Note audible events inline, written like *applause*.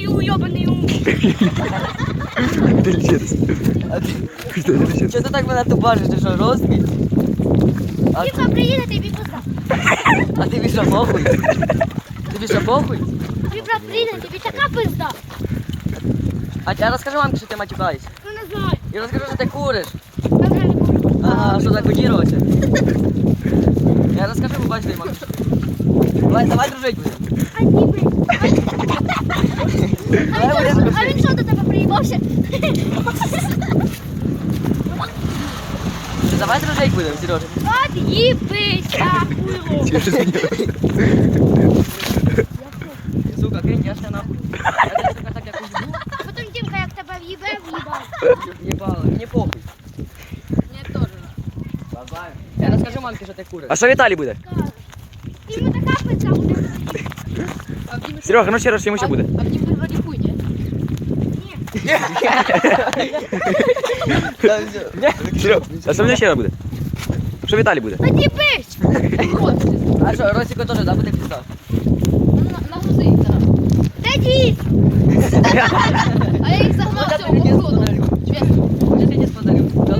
свій уйобаний ум. Ти ти, Ти чого ти так мене тупашиш? Ти що, розкіт? А, Типа приїде, тобі пизда. а тобі що, похуй? Тобі що, похуй? Твій брат приїде, тобі така пизда. А я розкажи мамці, що ти матюкаєшся. Ну не знаю. І розкажи, що ти куриш. Я вже не буду. Ага, що закодірувався? Я розкажу, побачите, мамі. Давай, давай дружить будемо. А ні, блін. тебе приїбався? Давай дружить будемо, Сережа. От'їбися, хуйло. Сука, кинь, я ж тебе нахуй. Я тебе, сука, так якось б'ю. Потім Дімка як тебе в'їбе, в'їбав. Єбало, мені похуй. Мені теж. Я розкажу мамці, що ти куриш. А що Віталій буде? Йому така пизда буде. Серега, ну ще раз йому ще буде. А в Дімка вроді хуй, ні? Там все. Серега, а що мені ще раз буде? Що Віталій буде? От'їбись. А що, Росіко теж, да, буде пізда? Нагрузи їх зараз. Де дід? *laughs* А я їх загнав Ну, цього я тобі походу. подарю. Чесно. Хочеш, я тебе подарю? Да, ну,